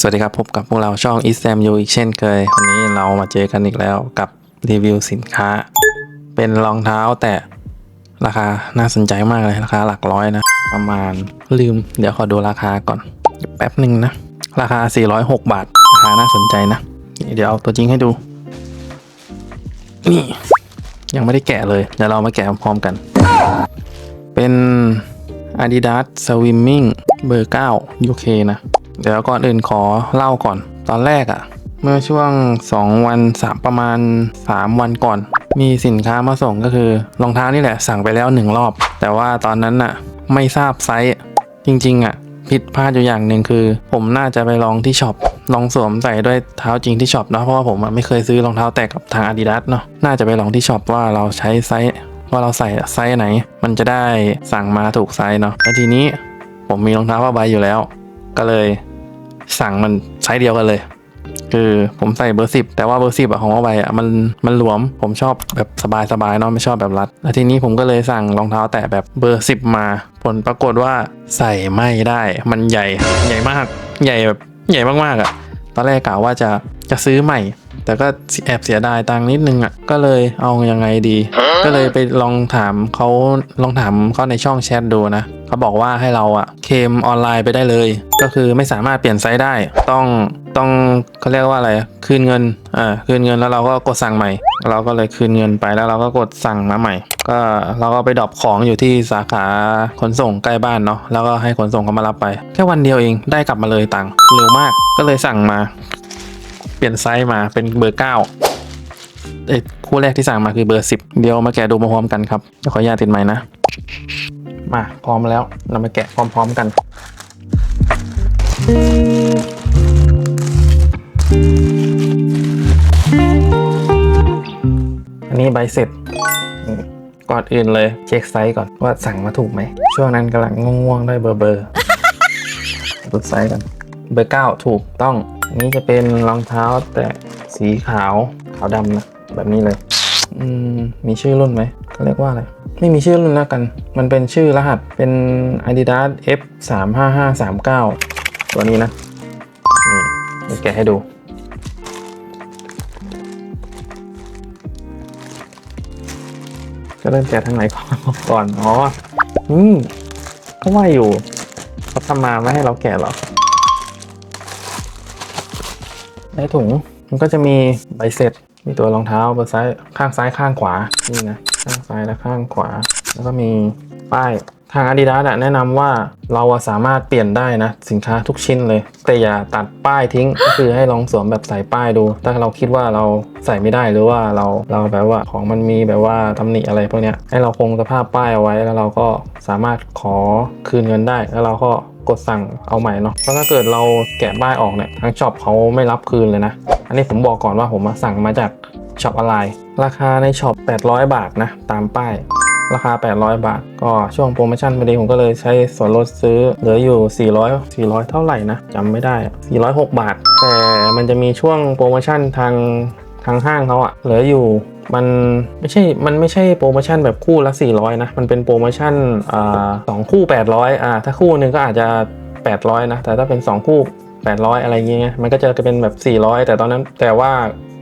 สวัสดีครับ พบกับพวกเราช่อง e s a m u อีกเช่นเคย วันนี้เรามาเจอกันอีกแล้วกับรีวิวสินค้า เป็นรองเท้าแต่ราคาน่าสนใจมากเลยราคาหลักร้อยนะ ประมาณลืม เดี๋ยวขอดูราคาก่อน แป๊บหนึ่งนะ ราคา 406 บาท ราคาน่าสนใจนะ เดี๋ยวเอาตัวจริงให้ดู นี่ ยังไม่ได้แกะเลย เดี๋ยวเรามาแกะพร้อมกัน เป็น Adidas Swimming เบอร์ 9 UK นะ เดี๋ยวก่อนอื่นขอเล่าก่อน ตอนแรกอะเมื่อช่วง 2 วันสามประมาณ 3 วันก่อน มีสินค้ามาส่งก็คือรองเท้านี่แหละสั่งไปแล้ว 1 รอบ แต่ว่าตอนนั้นน่ะไม่ทราบไซส์จริงๆอะผิดพลาดอยู่อย่างหนึ่งคือ ผมน่าจะไปลองที่ช็อปลองสวมใส่ด้วยเท้าจริงที่ช็อปเนอะเพราะว่าผมไม่เคยซื้อรองเท้าแตะกับทาง Adidas เนาะน่าจะไปลองที่ช็อปว่าเราใช้ไซส์ว่าเราใส่ไซส์ไหน มันจะได้สั่งมาถูกไซส์เนาะแล้วทีนี้ผมมีรองเท้าผ้าใบอยู่แล้ว ก็เลย สั่งมันไซส์เดียวกันเลย คือผมใส่เบอร์สิบแต่ว่าเบอร์สิบอะของว่าไวอะมันมันหลวม ผมชอบแบบสบายๆเนาะไม่ชอบแบบรัดแล้วทีนี้ผมก็เลยสั่งรองเท้าแตะแบบเบอร์สิบมา ผลปรากฏว่าใส่ไม่ได้มันใหญ่ใหญ่มาก ใหญ่แบบใหญ่มากๆอะตอนแรกกะว่าจะจะซื้อใหม่ แต่ก็แอบเสียดายตังค์นิดนึงอะก็เลยเอายังไงดี ก็เลยไปลองถามเขาลองถามเขาในช่องแชทดูนะเขาบอกว่าให้เราอะเคลมออนไลน์ไปได้เลย ก็คือไม่สามารถเปลี่ยนไซส์ได้ ต้องต้องเขาเรียกว่าอะไรคืนเงินอ่าคืนเงินแล้วเราก็กดสั่งใหม่ เราก็เลยคืนเงินไปแล้วเราก็กดสั่งมาใหม่ ก็เราก็ไปดรอปของอยู่ที่สาขาขนส่งใกล้บ้านเนาะแล้วก็ให้ขนส่งเขามารับไป แค่วันเดียวเองได้กลับมาเลยตังค์เร็วมากก็เลยสั่งมา เปลี่ยนไซส์มาเป็นเบอร์เก้าเอ้คู่แรกที่สั่งมาคือเบอร์สิบเดี๋ยวมาแกะดูพร้อมกันครับเดี๋ยวขออนุญาตติดไม้นะ มาพร้อมแล้วเรามาแกะพร้อม ๆ กันอันนี้ใบเสร็จก่อนอื่นเลยเช็คไซส์ก่อนว่าสั่งมาถูกไหม ช่วงนั้นกำลังง่วงๆด้วยเบอร์เบอร์ดูไซส์กัน เบอร์เก้าถูกต้อง อันนี้จะเป็นรองเท้าแต่สีขาวขาวดำนะแบบนี้เลย อืมมีชื่อรุ่นไหมเขาเรียกว่าอะไร ไม่มีชื่อรุ่นแล้วกัน มันเป็นชื่อรหัสเป็น Adidas F 3 5 5 3 9ตัวนี้นะ นี่แกะให้ดู จะเริ่มแกะทางไหนก่อนก่อนอ๋ออืมก็ว่าอยู่เขาทำมาไม่ให้เราแกะหรอ ในถุงมันก็จะมีใบเสร็จ มีตัวรองเท้าเบอร์ซ้ายข้างซ้ายข้างขวา นี่นะ ข้างซ้ายและข้างขวา แล้วก็มี ป้ายทาง Adidas แนะนำว่าเราสามารถเปลี่ยนได้นะ สินค้าทุกชิ้นเลย แต่อย่าตัดป้ายทิ้ง ก็คือให้ลองสวมแบบใส่ป้ายดู ถ้าเราคิดว่าเราใส่ไม่ได้หรือว่าเราเราแบบว่าของมันมีแบบว่าตำหนิอะไรพวกเนี้ยให้เราคงสภาพป้ายเอาไว้แล้วเราก็สามารถขอคืนเงินได้ แล้วเราก็กดสั่งเอาใหม่เนาะเพราะถ้าเกิดเราแกะป้ายออกเนี่ยทางช็อปเขาไม่รับคืนเลยนะ อันนี้ผมบอกก่อนว่าผมสั่งมาจากช็อปออนไลน์ราคาในช็อป800 บาทนะตามป้าย ราคา 800 บาท ก็ช่วงโปรโมชั่นพอดีผมก็เลยใช้ส่วนลดซื้อเหลืออยู่ 400 400 เท่าไหร่นะจำไม่ได้ 406 บาท แต่มันจะมีช่วงโปรโมชั่นทางทางห้างเขาอะเหลืออยู่มันไม่ใช่ มันไม่ใช่โปรโมชั่นแบบคู่ละ 400 นะ มันเป็นโปรโมชั่นสองคู่ 800อ่าถ้าคู่หนึ่งก็อาจจะ 800 นะ แต่ถ้าเป็น 2 คู่ 800 อะไรเงี้ย มันก็จะเป็นแบบ 400 แต่ตอนนั้น แต่ว่า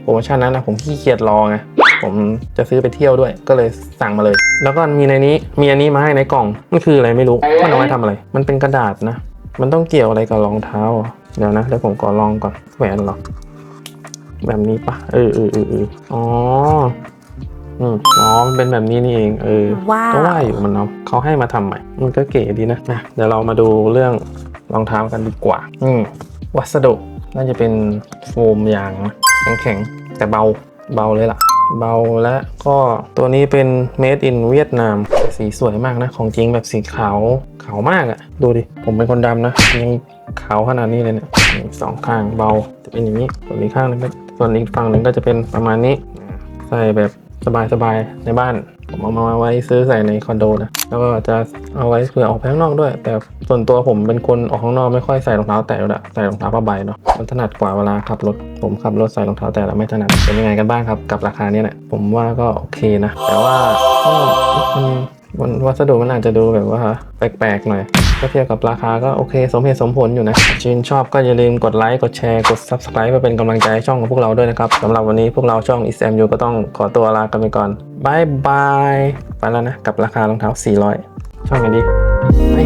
โปรโมชั่นนั้นนะผมขี้เกียจรอไง ผมจะซื้อไปเที่ยวด้วย ก็เลยสั่งมาเลย แล้วก็มีในนี้มีอันนี้มาให้ในกล่อง มันคืออะไรไม่รู้ มันเอาไว้ทำอะไร มันเป็นกระดาษนะ มันต้องเกี่ยวอะไรกับรองเท้าอะเดี๋ยวนะเดี๋ยวผมขอลองก่อนแหวนเหรอ แบบนี้ปะเออเออเออเอออ๋ออืมอ๋อ มันเป็นแบบนี้นี่เอง เออว้าวก็ว่าอยู่มันเนาะเขาให้มาทำใหม่ มันก็เก๋ดีนะนะเดี๋ยวเรามาดูเรื่องรองเท้ากันดีกว่า อืม วัสดุน่าจะเป็นโฟมยางนะแข็งๆ แต่เบา เบาเลยล่ะ เบาและก็ตัวนี้เป็น made in เวียดนาม สีสวยมากนะ ของจริงแบบสีขาวขาวมากอะ่ะ ดูดิ ผมเป็นคนดำนะ ยังขาวขนาดนี้เลยเนี่ยสองข้างเบาจะเป็นอย่างนี้ ส่วนอีกข้างหนึงส่วนอีกฝั่งหนึ่งก็จะเป็นประมาณนี้ ใส่แบบ สบายๆในบ้าน ผมเอามาไว้ซื้อใส่ในคอนโดนะแล้วก็จะเอาไว้เผื่อออกไปข้างนอกด้วย แต่ส่วนตัวผมเป็นคนออกข้างนอกไม่ค่อยใส่รองเท้าแตะด้วยอะใส่รองเท้าผ้าใบเนาะมันถนัดกว่าเวลาขับรถผมขับรถใส่รองเท้าแตะแล้วไม่ถนัดเป็นยังไงกันบ้างครับกับราคาเนี้ยเนี่ยผมว่าก็โอเคนะ แต่ว่ามัน มันวัสดุมันอาจจะดูแบบว่าแปลกๆหน่อยก็เทียบกับราคาก็โอเค สมเหตุสมผลอยู่นะชื่นชอบก็อย่าลืมกดไลค์กดแชร์กด Subscribe เพื่อเป็นกำลังใจช่องของพวกเราด้วยนะครับสำหรับวันนี้พวกเราช่อง ISMU ก็ต้องขอตัวลากันไปก่อนบายบายไปแล้วนะ กับราคารองเท้า 400 ช่องกันดีไป